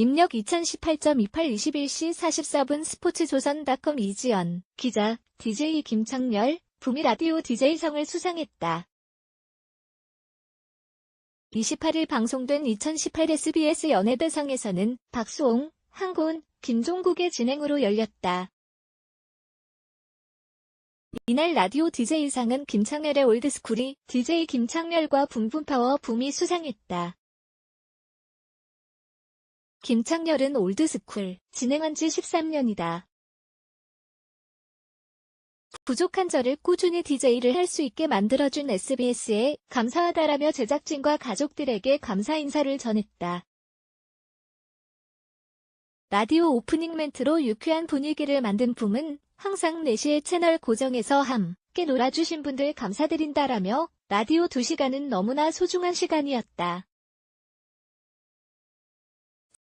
입력 2018.28 21시 44분 스포츠조선닷컴 이지연 기자 DJ 김창렬 부미 라디오 DJ성을 수상했다. 28일 방송된 2018 SBS 연예대상에서는 박수홍, 한곤, 김종국의 진행으로 열렸다. 이날 라디오 DJ상은 김창렬의 올드스쿨이 DJ 김창렬과 붐붐파워 붐이 수상했다. 김창렬은 올드스쿨, 진행한 지 13년이다. 부족한 저를 꾸준히 DJ를 할 수 있게 만들어준 SBS에 감사하다라며 제작진과 가족들에게 감사 인사를 전했다. 라디오 오프닝 멘트로 유쾌한 분위기를 만든 붐은 항상 4시에 채널 고정해서 함께 놀아주신 분들 감사드린다라며 라디오 2시간은 너무나 소중한 시간이었다.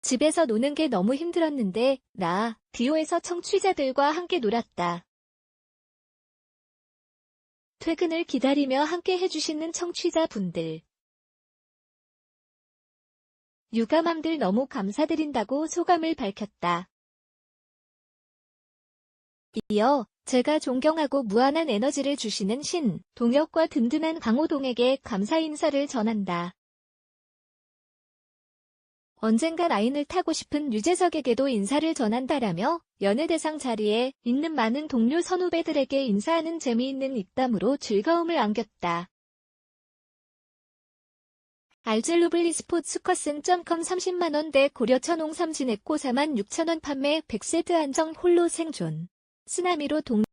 집에서 노는 게 너무 힘들었는데 나 디오에서 청취자들과 함께 놀았다. 퇴근을 기다리며 함께 해주시는 청취자분들. 유감함들 너무 감사드린다고 소감을 밝혔다. 이어 제가 존경하고 무한한 에너지를 주시는 신, 동혁과 든든한 강호동에게 감사 인사를 전한다. 언젠가 라인을 타고 싶은 유재석에게도 인사를 전한다라며 연예대상 자리에 있는 많은 동료 선후배들에게 인사하는 재미있는 입담으로 즐거움을 안겼다. 알젤루블리 스포츠 커슨.com 30만원대 고려 천 홍 삼진액고 4만 6천원 판매 100세트 한정 홀로 생존. 쓰나미로 동